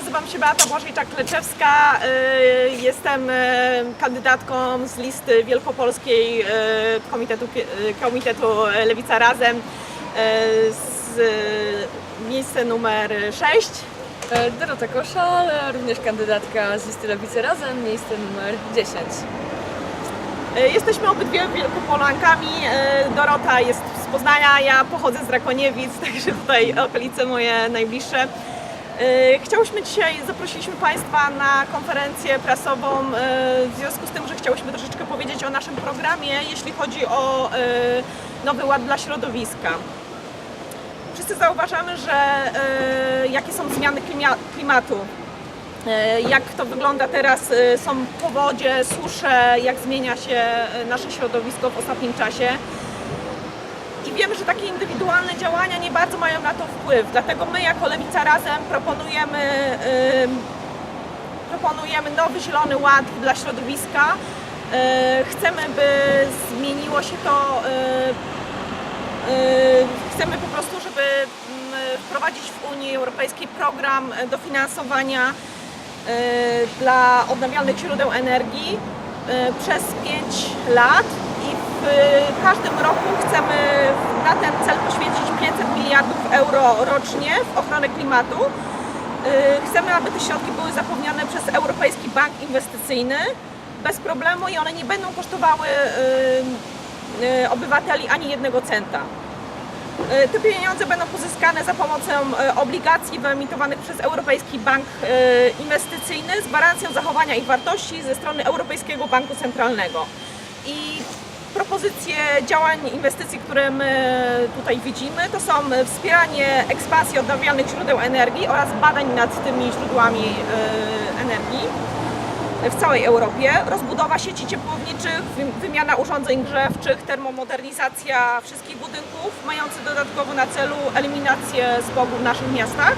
nazywam się Beata Błażejczak-Kleczewska. y, Jestem y, kandydatką z listy wielkopolskiej y, Komitetu, Komitetu Lewica Razem z miejsce numer 6. E, Dorota Koszal, również kandydatka z listy Lewicy Razem, miejsce numer 10. Y, Jesteśmy obydwie Wielkopolankami. Dorota jest z Poznania, ja pochodzę z Rakoniewic, także tutaj okolice moje najbliższe. Y, Chciałyśmy dzisiaj, zaprosiliśmy Państwa na konferencję prasową y, w związku z tym, że chciałyśmy troszeczkę powiedzieć o naszym programie, jeśli chodzi o y, Nowy Ład dla środowiska. Wszyscy zauważamy, że jakie są zmiany klimatu. E, Jak to wygląda teraz? e, Są powodzie, susze, jak zmienia się e, nasze środowisko w ostatnim czasie. Wiemy, że takie indywidualne działania nie bardzo mają na to wpływ. Dlatego my jako Lewica Razem proponujemy, ym, proponujemy nowy Zielony Ład dla środowiska. E, Chcemy, by zmieniło się to e, e, Chcemy po prostu, żeby mm, wprowadzić w Unii Europejskiej program dofinansowania e, dla odnawialnych źródeł energii e, przez 5 lat w każdym roku chcemy na ten cel poświęcić 500 miliardów euro rocznie w ochronę klimatu. E, Chcemy, aby te środki były zapewniane przez Europejski Bank Inwestycyjny bez problemu i one nie będą kosztowały e, e, obywateli ani jednego centa. Te pieniądze będą pozyskane za pomocą obligacji wyemitowanych przez Europejski Bank Inwestycyjny z gwarancją zachowania ich wartości ze strony Europejskiego Banku Centralnego. I propozycje działań, inwestycji, które my tutaj widzimy, to są wspieranie ekspansji odnawialnych źródeł energii oraz badań nad tymi źródłami e, energii w całej Europie, rozbudowa sieci ciepłowniczych, wy- wymiana urządzeń grzewczych, termomodernizacja wszystkich budynków, mający dodatkowo na celu eliminację smogu w naszych miastach,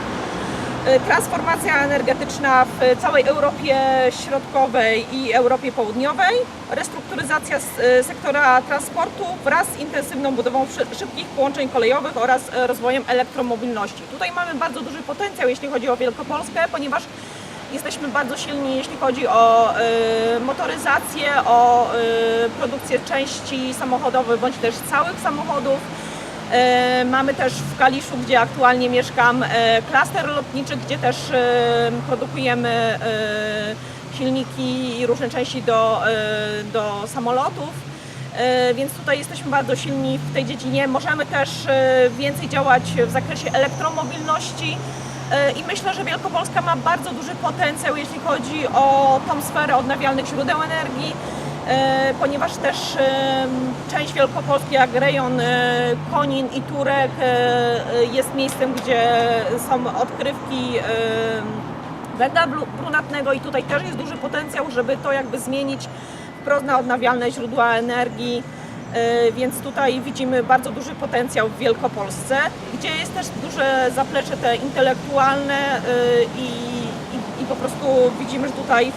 transformacja energetyczna w całej Europie Środkowej i Europie Południowej, restrukturyzacja y, sektora transportu wraz z intensywną budową szy- szybkich połączeń kolejowych oraz y, rozwojem elektromobilności. Tutaj mamy bardzo duży potencjał, jeśli chodzi o Wielkopolskę, ponieważ Jesteśmy bardzo silni, jeśli chodzi o motoryzację, o produkcję części samochodowych bądź też całych samochodów. Y, mamy też w Kaliszu, gdzie aktualnie mieszkam, y, klaster lotniczy, gdzie też y, produkujemy silniki i różne części do, do samolotów. Więc tutaj jesteśmy bardzo silni w tej dziedzinie. Możemy też więcej działać w zakresie elektromobilności. I myślę, że Wielkopolska ma bardzo duży potencjał, jeśli chodzi o tą sferę odnawialnych źródeł energii, ponieważ też y, część Wielkopolski, jak rejon y, Konin i Turek, jest miejscem, gdzie są odkrywki węgla brunatnego i tutaj też jest duży potencjał, żeby to jakby zmienić wprost na odnawialne źródła energii. Więc tutaj widzimy bardzo duży potencjał w Wielkopolsce, gdzie jest też duże zaplecze te intelektualne i, i, po prostu widzimy, że tutaj y,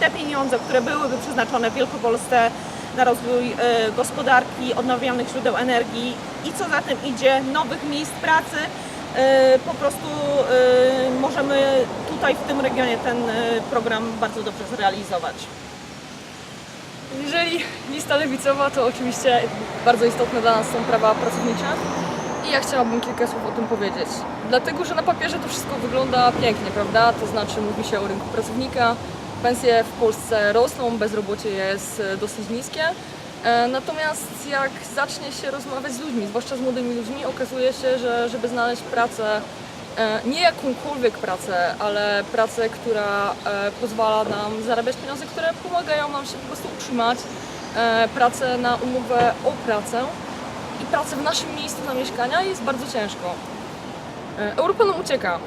te pieniądze, które byłyby przeznaczone w Wielkopolsce na rozwój y, gospodarki, odnawialnych źródeł energii i co za tym idzie, nowych miejsc pracy, y, po prostu możemy tutaj w tym regionie ten program bardzo dobrze zrealizować. Jeżeli lista lewicowa, to oczywiście bardzo istotne dla nas są prawa pracownicze. I ja chciałabym kilka słów o tym powiedzieć. Dlatego, że na papierze to wszystko wygląda pięknie, prawda? To znaczy mówi się o rynku pracownika, pensje w Polsce rosną, bezrobocie jest e, dosyć niskie. E, Natomiast jak zacznie się rozmawiać z ludźmi, zwłaszcza z młodymi ludźmi, okazuje się, że żeby znaleźć pracę, e, nie jakąkolwiek pracę, ale pracę, która pozwala nam zarabiać pieniądze, które pomagają nam się po prostu utrzymać, pracę na umowę o pracę i pracę w naszym miejscu zamieszkania jest bardzo ciężko. E, Europa nam ucieka.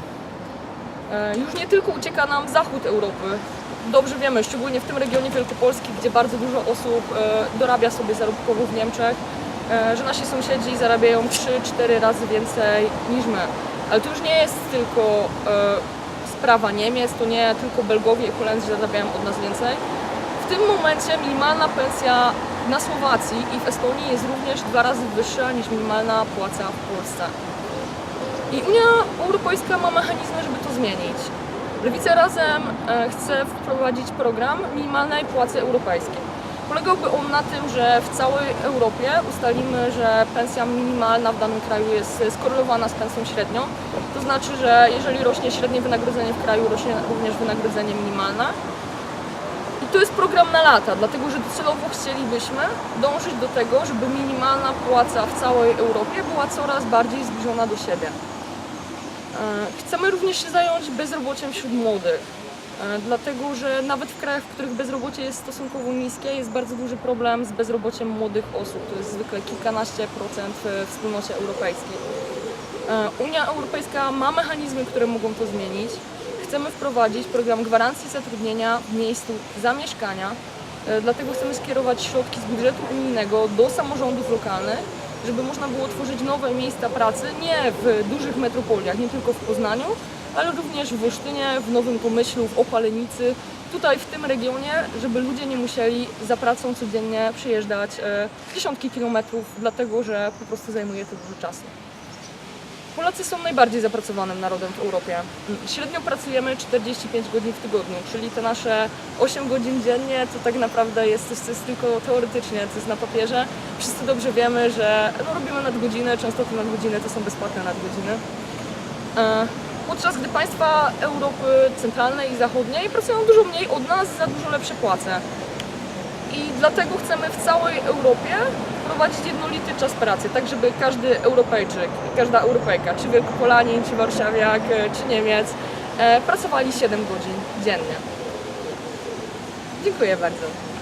E, Już nie tylko ucieka nam zachód Europy. Dobrze wiemy, szczególnie w tym regionie Wielkopolski, gdzie bardzo dużo osób e, dorabia sobie zarobkowo w Niemczech, że nasi sąsiedzi zarabiają 3-4 razy więcej niż my. Ale to już nie jest tylko sprawa Niemiec, to nie tylko Belgowie i Holendrzy zarabiają od nas więcej. W tym momencie minimalna pensja na Słowacji i w Estonii jest również dwa razy wyższa niż minimalna płaca w Polsce. I Unia Europejska ma mechanizmy, żeby to zmienić. Lewica Razem e, chce wprowadzić program minimalnej płacy europejskiej. Polegałby on na tym, że w całej Europie ustalimy, że pensja minimalna w danym kraju jest skorelowana z pensją średnią. To znaczy, że jeżeli rośnie średnie wynagrodzenie w kraju, rośnie również wynagrodzenie minimalne. I to jest program na lata, dlatego że docelowo chcielibyśmy dążyć do tego, żeby minimalna płaca w całej Europie była coraz bardziej zbliżona do siebie. E, Chcemy również się zająć bezrobociem wśród młodych, e, dlatego że nawet w krajach, w których bezrobocie jest stosunkowo niskie, jest bardzo duży problem z bezrobociem młodych osób. To jest zwykle kilkanaście procent w wspólnocie europejskiej. E, Unia Europejska ma mechanizmy, które mogą to zmienić. Chcemy wprowadzić program gwarancji zatrudnienia w miejscu zamieszkania, e, dlatego chcemy skierować środki z budżetu unijnego do samorządów lokalnych, żeby można było tworzyć nowe miejsca pracy nie w dużych metropoliach, nie tylko w Poznaniu, ale również w Olsztynie, w Nowym Pomyślu, w Opalenicy, tutaj w tym regionie, żeby ludzie nie musieli za pracą codziennie przyjeżdżać e, dziesiątki kilometrów, dlatego że po prostu zajmuje to dużo czasu. Polacy są najbardziej zapracowanym narodem w Europie. Średnio pracujemy 45 godzin w tygodniu, czyli te nasze 8 godzin dziennie to tak naprawdę jest coś, co jest tylko teoretycznie, co jest na papierze. Wszyscy dobrze wiemy, że no, robimy nadgodziny, często te nadgodziny to są bezpłatne nadgodziny. E, Podczas gdy państwa Europy Centralnej i Zachodniej pracują dużo mniej od nas za dużo lepsze płace. I dlatego chcemy w całej Europie wprowadzić jednolity czas pracy, tak żeby każdy Europejczyk, każda Europejka, czy Wielkopolanin, czy Warszawiak, e, czy Niemiec, e, pracowali 7 godzin dziennie. Dziękuję bardzo.